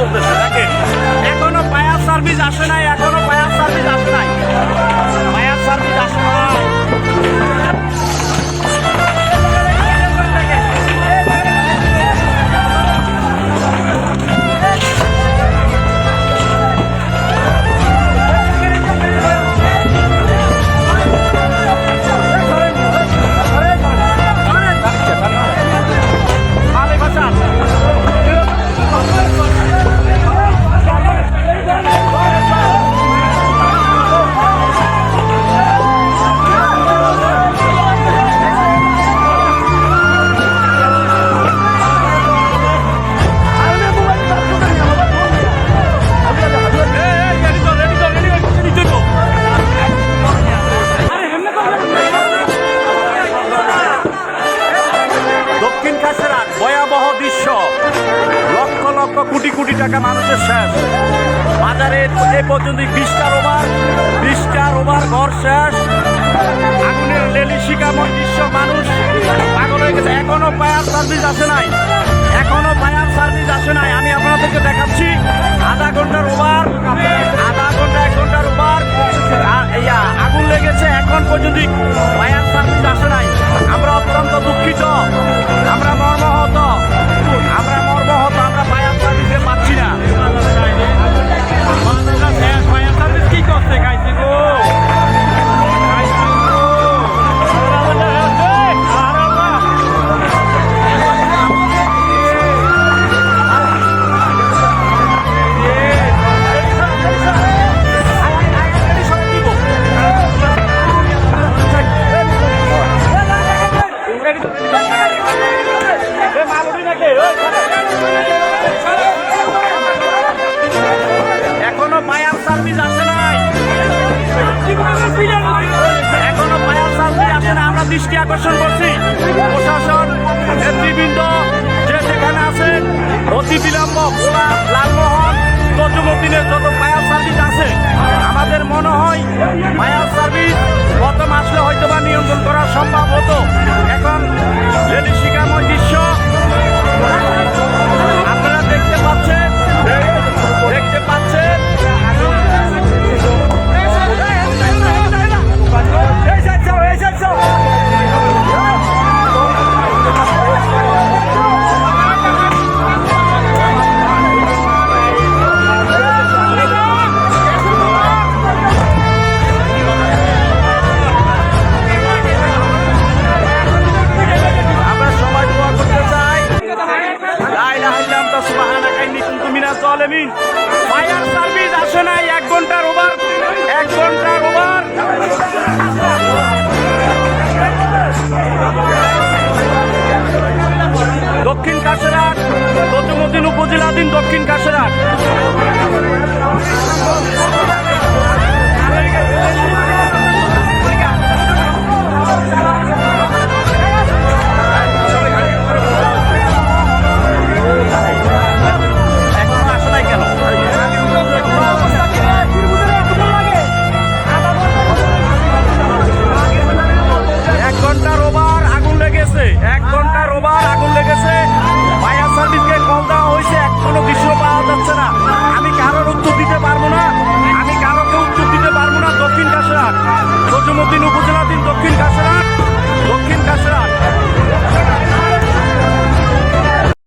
of the crore crore টাকা মানুষের শেষ। বাজারে এ পর্যন্ত বিশটার ওভার বিশটার ওভার ঘর শেষ। আগুনের লেলি শিকাময় বিশ্ব মানুষ পাগল হয়ে গেছে। এখনও ফায়ার সার্ভিস আসে নাই। এখনও ফায়ার সার্ভিস আসে নাই। আমি আপনাদেরকে দেখাচ্ছি আধা ঘণ্টার ওভার আধা ঘণ্টা, এক ঘণ্টার ওভার আগুন লেগেছে। এখন পর্যন্ত সার্ভিস আসে নাই। এখনও ফায়ার সার্ভিস আসে না, আমরা দৃষ্টি আকর্ষণ করছি। প্রশাসন, নেতৃবৃন্দ যে যেখানে আছেন, অতি বিলম্ব লালমোহন তজুমুদ্দিনের আলমিন। ফায়ার সার্ভিস আসে নাই, এক ঘণ্টার ওভার এক ঘণ্টার ওভার দক্ষিণ কাশেরহাট নজমুদ্দিন উপজেলাধীন দক্ষিণ কাশেরহাট